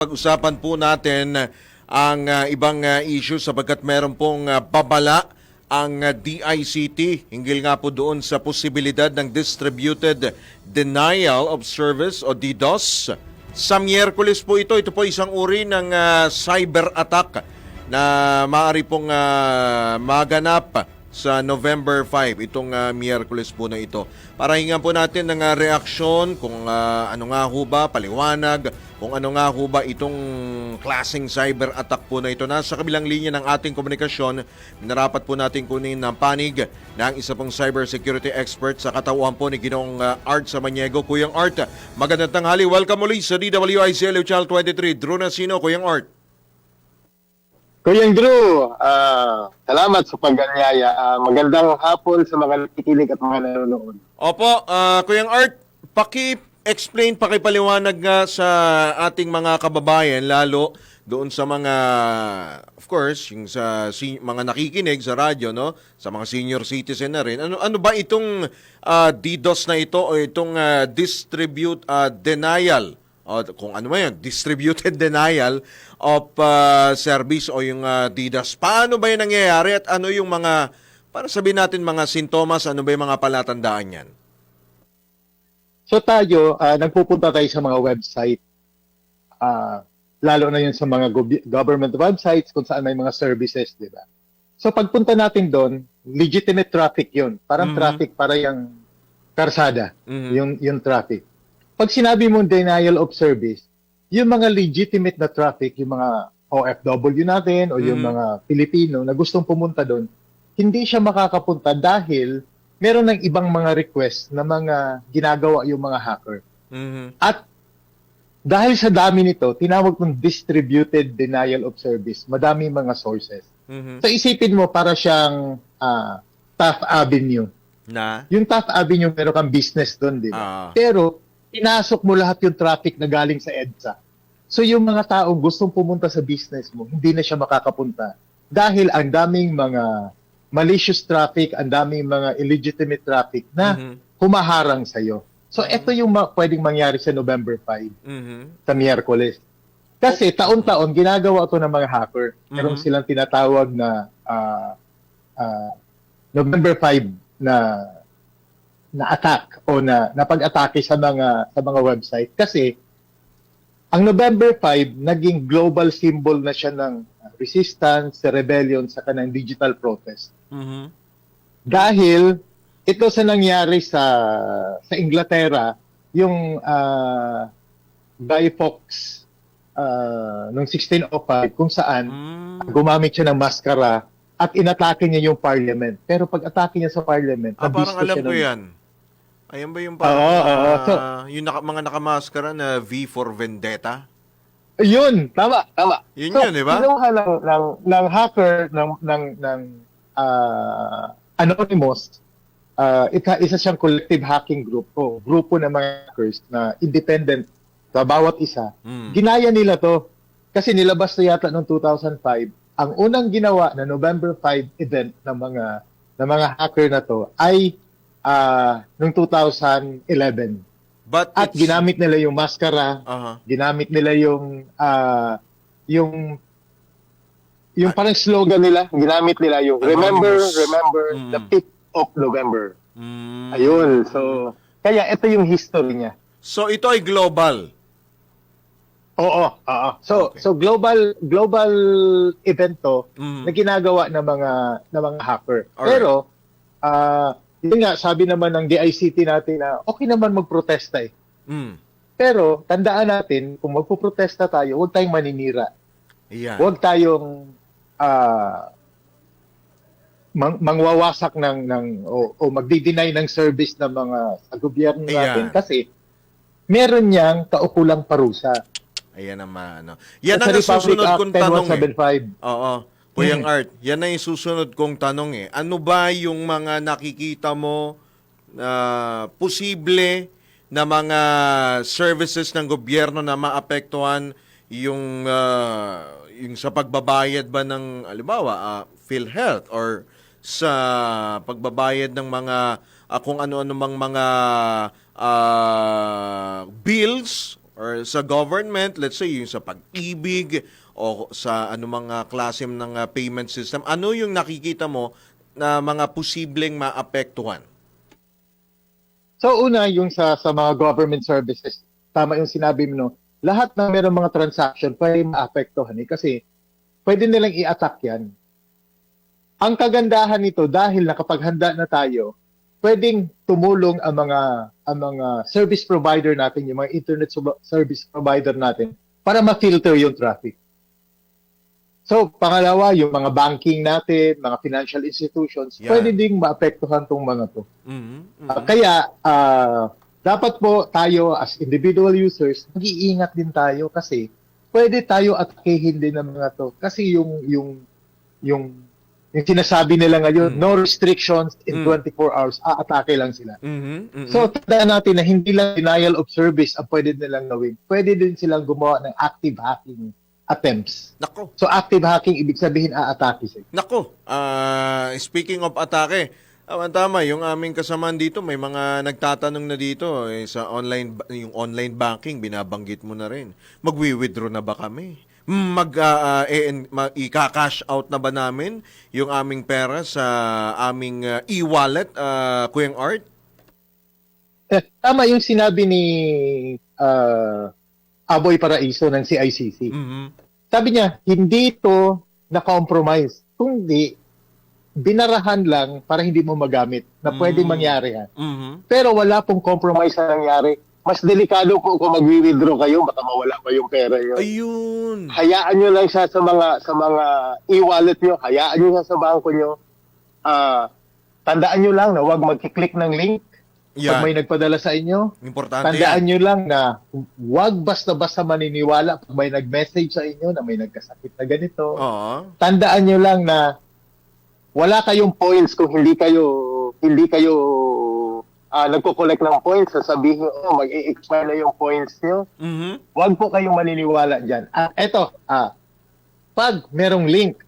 Pag-usapan po natin ang ah, ibang ah, issue sapagkat meron pong ah, babala ang ah, DICT hinggil nga po doon sa posibilidad ng Distributed Denial of Service o DDoS. Sa Miyerkules po ito, ito po isang uri ng ah, cyber attack na maaari pong ah, maganap sa November 5, itong ah, Miyerkules po na ito. Para hingan po natin ng ah, reaksyon kung ah, ano nga ho ba, paliwanag, kung ano nga ho ba itong klaseng cyber attack po na ito. Nasa kabilang linya ng ating komunikasyon, minarapat po natin kunin ng panig ng isa pong cybersecurity expert sa katauhan po ni Ginong ah, Art Samaniego. Kuyang Art, magandang tanghali. Welcome muli sa DWICL Channel 23. Drew Nasino, Kuyang Art. Kuya Drew, ah, salamat sa paganyaya. Ah, magandang hapon sa mga nakikinig at mga nanonood. Opo, ah, Kuyang Art, paki-explain, pakipaliwanag nga sa ating mga kababayan, lalo doon sa mga, of course, yung sa mga nakikinig sa radyo, no? Sa mga senior citizen na rin. Ano, ano ba itong ah, DDoS na ito o itong ah, distribute ah, denial o kung ano man yan, distributed denial of ah, service o yung ah, DDoS. Paano ba yan nangyayari at ano yung mga, para sabihin natin mga sintomas, ano ba yung mga palatandaan yan? So tayo, ah, nagpupunta tayo sa mga website, ah, lalo na yun sa mga government websites kung saan may mga services, di ba? So pagpunta natin doon, legitimate traffic yun. Parang Mhm. traffic, para yung karsada, Mhm. yung, yung traffic. Pag sinabi mong denial of service, yung mga legitimate na traffic, yung mga OFW natin o yung Mhm. mga Pilipino na gustong pumunta doon, hindi siya makakapunta dahil meron ng ibang mga request na mga ginagawa yung mga hacker. Mhm. At dahil sa dami nito, tinawag kong distributed denial of service. Madami mga sources. Mhm. So isipin mo para siyang ah, Taft Avenue. Na? Yung Taft Avenue, meron kang business doon, di ba? Ah. Pero, pinasok mo lahat yung traffic na galing sa EDSA. So, yung mga tao gustong pumunta sa business mo, hindi na siya makakapunta. Dahil ang daming mga malicious traffic, ang daming mga illegitimate traffic na Mhm. humaharang sa'yo. So, ito yung ma- pwedeng mangyari sa November 5, Mhm. sa Miyerkules. Kasi taon-taon, ginagawa to ng mga hacker. Meron Mhm. silang tinatawag na ah, ah, November 5 na na attack o na napag-atake sa mga sa mga website kasi ang November 5 naging global symbol na siya ng resistance, rebellion sa kanang digital protest. Mhm. Dahil ito sa nangyari sa sa Inglaterra, yung ah, Guy Fawkes ah, noong 1605 kung saan Mm. gumamit siya ng maskara at inatake niya yung parliament. Pero pag atake niya sa parliament, Ah, parang alam ko ng- yan. Ayan ba yung parang, Oo, oo. ah, yung naka, mga nakamaskara na V for Vendetta? Yun, tama, tama. Yun so, yun, di ba? Kinuha ng, ng, ng hacker ng, ng, ng ah, Anonymous, ah, isa siyang collective hacking group o grupo ng mga hackers na independent sa bawat isa. Mm. Ginaya nila to kasi nilabas na yata noong 2005. Ang unang ginawa na November 5 event ng mga ng mga hacker na to ay ah noong 2011. But At it's- ginamit nila yung maskara, Aha. ginamit nila yung ah yung yung parang slogan nila, ginamit nila yung remember, remember Mm. the 5th of November. Mm. Ayun. So kaya ito yung history niya. So ito ay global. Oo, oo. So Okay. so global global event to Mm. na ginagawa ng mga ng mga hacker. Alright. Pero ah yun nga sabi naman ng DICT natin na okay naman magprotesta eh. Mm. Pero tandaan natin kung magpoprotesta tayo, huwag tayong maninira. Ayan. Huwag tayong ah mang, mangwawasak ng ng o, o magdi-deny ng service ng mga sa gobyerno natin kasi meron niyang kaukulang parusa. Ayan naman. Ano. Yan ang Republic susunod Act kong tanong eh. 10175. Oo. Kuyang Mm. Art, yan na yung susunod kong tanong eh. Ano ba yung mga nakikita mo na posible na mga services ng gobyerno na maapektuhan yung ah, yung sa pagbabayad ba ng halimbawa ah, PhilHealth or sa pagbabayad ng mga ah, kung ano-ano mang mga ah, bills or sa government, let's say yung sa pag-ibig o sa anumang uh, klase ng uh, payment system, ano yung nakikita mo na mga posibleng maapektuhan? So una, yung sa, sa mga government services, tama yung sinabi mo, no? lahat ng meron mga transaction pwede maapektuhan eh, kasi pwede nilang i-attack yan. Ang kagandahan nito, dahil nakapaghanda na tayo, pwedeng tumulong ang mga ang mga service provider natin, yung mga internet service provider natin para ma-filter yung traffic. So, pangalawa, yung mga banking natin, mga financial institutions, Yeah. pwede ding maapektuhan tong mga to. Mhm. Ah, kaya, ah, dapat po tayo as individual users, mag-iingat din tayo kasi pwede tayo atakehin din ng mga to. Kasi yung, yung, yung, yung sinasabi nila ngayon, Mm. no restrictions in Mm. 24 hours, aatake lang sila. Mhm. Mhm. So, tandaan natin na hindi lang denial of service ang pwede nilang gawin. Pwede din silang gumawa ng active hacking attempts. Nako. So, active hacking, ibig sabihin, aatake sila. Nako, ah, speaking of atake, tama tama, yung aming kasamaan dito, may mga nagtatanong na dito eh, sa online, yung online banking, binabanggit mo na rin. Magwi-withdraw na ba kami? Mag, ah, ah, eh, en- ma- ika-cash out na ba namin yung aming pera sa aming ah, e-wallet, ah, Kuyang Art? Eh, tama yung sinabi ni ah, Aboy Paraiso ng CICC. Mhm. Sabi niya, hindi ito na-compromise. Kundi, binarahan lang para hindi mo magamit na pwedeng Mm. mangyari ha. Mhm. Pero wala pong compromise na nangyari. Mas delikado po kung mag-withdraw kayo, baka mawala pa yung pera nyo. Ayun. Hayaan nyo lang siya sa mga sa mga e-wallet nyo, hayaan nyo siya sa bangko nyo. Ah, tandaan nyo lang na huwag magkiklik ng link pag may Yan. nagpadala sa inyo. Importante Tandaan yan. nyo lang na huwag basta-basta maniniwala pag may nag-message sa inyo na may nagkasakit na ganito. Oo. Tandaan nyo lang na wala kayong points kung hindi kayo hindi kayo ah, nagko-collect ng points. Sasabihin, oh, mag-i-expire na yung points nyo. Mhm. Huwag po kayong maniniwala dyan. At eto, ah, pag merong link,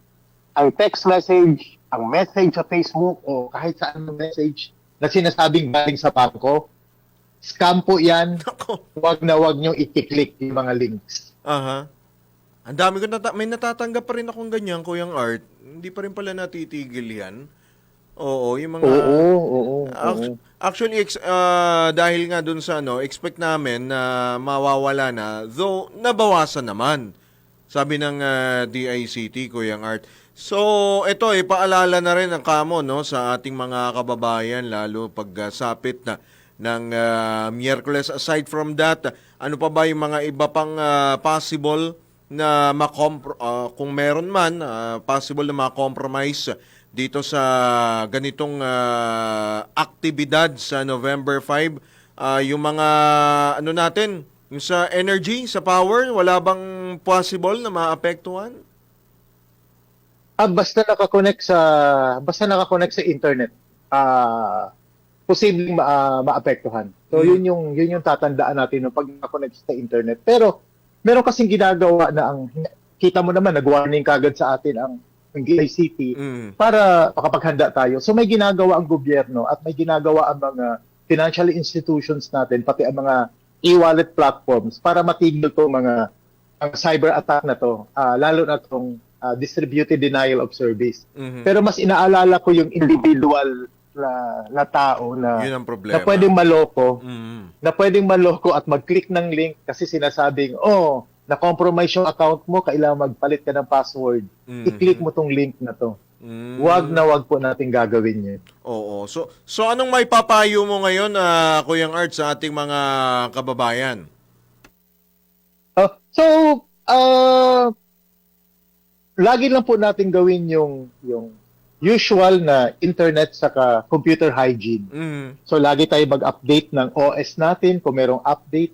ang text message, ang message sa Facebook o kahit saan na message na sinasabing galing sa bangko, scam po yan. Huwag na huwag nyo i-click yung mga links. Aha. Ang dami ko nata- may natatanggap pa rin akong ganyan, Kuyang Art. Hindi pa rin pala natitigil yan. Oo, yung mga... Oo, oo, oo. Ac- Actually, ex- ah, dahil nga dun sa ano, expect namin na mawawala na, though nabawasan naman. Sabi ng ah, DICT, Kuyang Art. So, ito, eh, paalala na rin ang kamo no, sa ating mga kababayan, lalo pag sapit na ng ah, Miyerkules. Aside from that, ano pa ba yung mga iba pang ah, possible na makompro- ah, kung meron man, ah, possible na ma-compromise dito sa ganitong ah, aktibidad sa November 5, ah, yung mga ano natin, yung sa energy, sa power, wala bang possible na maapektuhan? Ah, basta nakakonect sa basta nakakonect sa internet, ah posibleng ma, ah, maapektuhan. So Hmm. yun yung yun yung tatandaan natin no, pag nakakonect sa internet. Pero meron kasing ginagawa na ang kita mo naman nag-warning kagad sa atin ang ang DICT Mm. para makapaghanda tayo. So may ginagawa ang gobyerno at may ginagawa ang mga financial institutions natin, pati ang mga e-wallet platforms para matigil to mga ang cyber attack na to, ah, lalo na tong ah, distributed denial of service. Mhm. Pero mas inaalala ko yung individual na, na tao na, Yun ang na problema. pwedeng maloko, Mhm. na pwedeng maloko at mag-click ng link kasi sinasabing, oh, na-compromise yung account mo, kailangan magpalit ka ng password. Mhm. I-click mo tong link na to. Mm. Wag na wag po natin gagawin yun. Oo. So, so anong may papayo mo ngayon, ah, Kuyang Art, sa ating mga kababayan? Oh, so, uh, lagi lang po natin gawin yung yung usual na internet saka computer hygiene. Mhm. So, lagi tayo mag-update ng OS natin kung merong update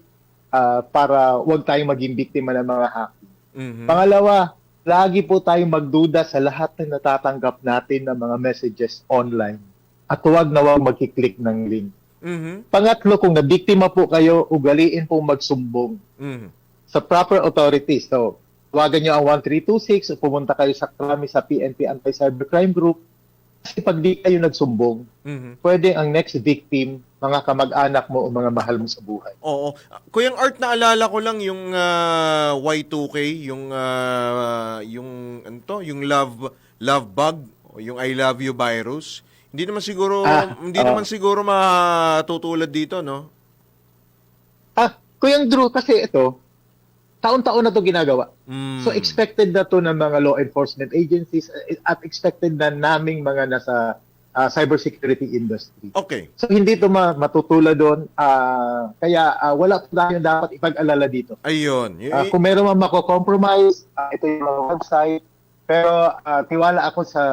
ah, para wag tayong maging biktima ng mga hacking. Mhm. Pangalawa, lagi po tayong magduda sa lahat ng natatanggap natin ng mga messages online. At huwag na huwag magkiklik ng link. Mhm. Pangatlo, kung nabiktima po kayo, ugaliin pong magsumbong. Mhm. sa proper authorities. So, tawagan nyo ang 1326 o pumunta kayo sa krami sa PNP Anti-Cybercrime Group. Kasi pag di kayo nagsumbong, Mhm. pwede ang next victim mga kamag-anak mo o mga mahal mo sa buhay. Oo. Kuyang Art, naalala ko lang yung ah, Y2K, yung ah, yung ano to, yung love love bug o yung I love you virus. Hindi naman siguro Ah, hindi oo. naman siguro matutulad dito, no? Ah, Kuyang Drew, kasi ito, taon-taon na to ginagawa. Mm. So expected na to ng mga law enforcement agencies eh, at expected na naming mga nasa ah, cybersecurity industry. Okay. So hindi to ma- matutula doon. ah, kaya ah, wala tayong dapat ipag-alala dito. Ayun. Y- Ah, kung meron man mako-compromise, ah, ito yung mga website. Pero ah, tiwala ako sa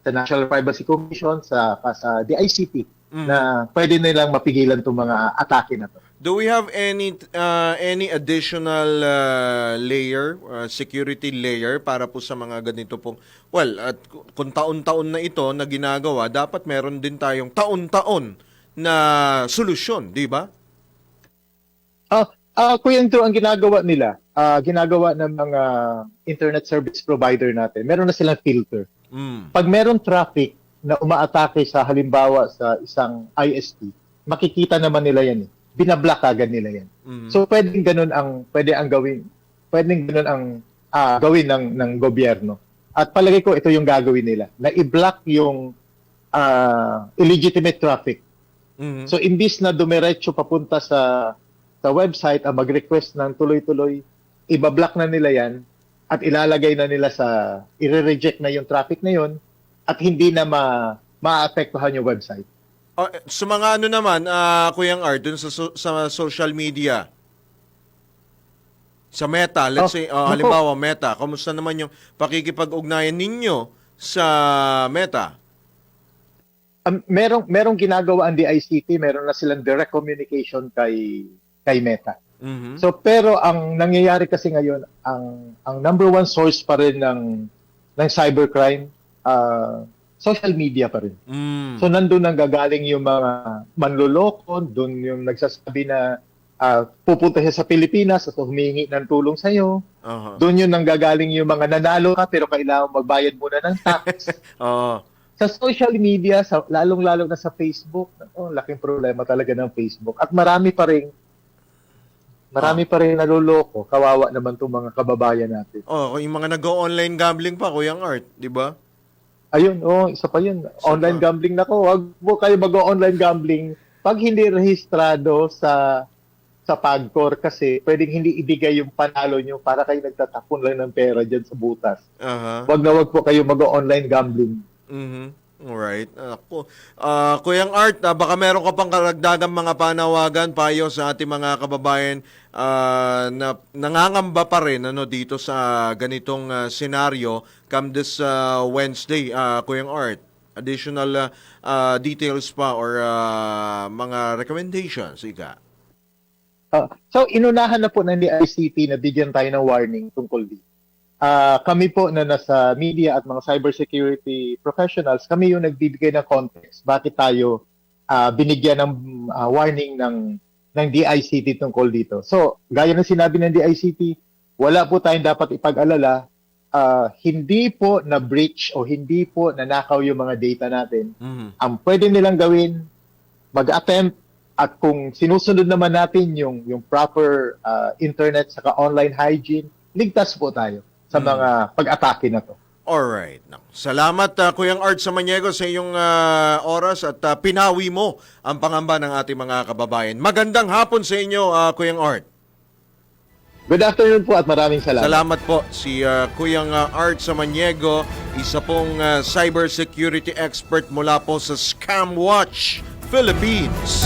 sa National Privacy Commission, sa, pa sa DICT, Mhm. na pwede nilang mapigilan itong mga atake na to. Do we have any uh, any additional uh, layer, uh, security layer para po sa mga ganito pong well, at ku- kung taon-taon na ito na ginagawa, dapat meron din tayong taon-taon na solusyon, di ba? Ah, ah Kuya Andrew, ang ginagawa nila, ah, ginagawa ng mga internet service provider natin, meron na silang filter. Mm. Pag meron traffic na umaatake sa halimbawa sa isang ISP, makikita naman nila yan eh. Binablock agad nila yan. Mm. So pwedeng ganun ang pwede ang gawin. Pwedeng ganun ang ah, gawin ng ng gobyerno. At palagay ko ito yung gagawin nila na i-block yung ah, illegitimate traffic. Mhm. So imbis na dumiretso papunta sa sa website ang mag-request ng tuloy-tuloy, ibablock na nila 'yan at ilalagay na nila sa i-reject na yung traffic na yon at hindi na ma maapektuhan yung website. Ah, sa mga ano naman, ah, Kuyang Art, dun sa, so- sa social media, sa Meta, let's Oh, say, naku. halimbawa Meta, kamusta naman yung pakikipag-ugnayan ninyo sa Meta? Um, merong merong ginagawa ang DICT, meron na silang direct communication kay kay Meta. Mhm. So pero ang nangyayari kasi ngayon, ang ang number one source pa rin ng ng cybercrime, ah, social media pa rin. Mm. So nandun nang gagaling yung mga manloloko, doon yung nagsasabi na ah, pupunta siya sa Pilipinas at humingi ng tulong sa iyo. Aha. Doon yun nang gagaling yung mga nanalo ka pero kailangan magbayad muna ng tax. Oo. sa social media, sa lalong-lalo na sa Facebook, oh, laking problema talaga ng Facebook. At marami pa rin marami pa rin naloloko. Kawawa naman 'tong mga kababayan natin. Oh, yung mga nag-online gambling pa, Kuyang Art, di ba? Ayun, oh, isa pa yun. Online gambling na ko. Huwag mo kayo mag-online gambling pag hindi rehistrado sa sa Pagcor kasi pwedeng hindi ibigay yung panalo nyo para kayo nagtatapon lang ng pera dyan sa butas. Aha. Wag na wag po kayo mag-online gambling. Mhm. Alright. Ako. Ah, Kuyang Art, ah, baka meron ka pang karagdagang mga panawagan payo sa ating mga kababayan ah, na nangangamba pa rin ano dito sa ganitong ah, senaryo come this ah, Wednesday, ah, Kuyang Art. Additional ah, ah, details pa or ah, mga recommendations, ika. Ah, so inunahan na po ng DICT na bigyan tayo ng warning tungkol dito. Ah, kami po na nasa media at mga cybersecurity professionals, kami yung nagbibigay ng context. Bakit tayo ah, binigyan ng ah, warning ng ng DICT tungkol dito. So, gaya ng sinabi ng DICT, wala po tayong dapat ipag-alala. Ah, hindi po na breach o hindi po nanakaw yung mga data natin Mhm. ang pwede nilang gawin, mag-attempt at kung sinusunod naman natin yung yung proper uh, internet saka online hygiene, ligtas po tayo sa Mm. mga pag-atake na to. Alright. Now, Salamat ah, Kuyang Art Samaniego sa iyong ah, oras at ah, pinawi mo ang pangamba ng ating mga kababayan. Magandang hapon sa inyo, ah, Kuyang Art. Good afternoon po at maraming salamat. Salamat po si ah, Kuyang ah, Art Samaniego, isa pong ah, cybersecurity expert mula po sa Scam Watch Philippines.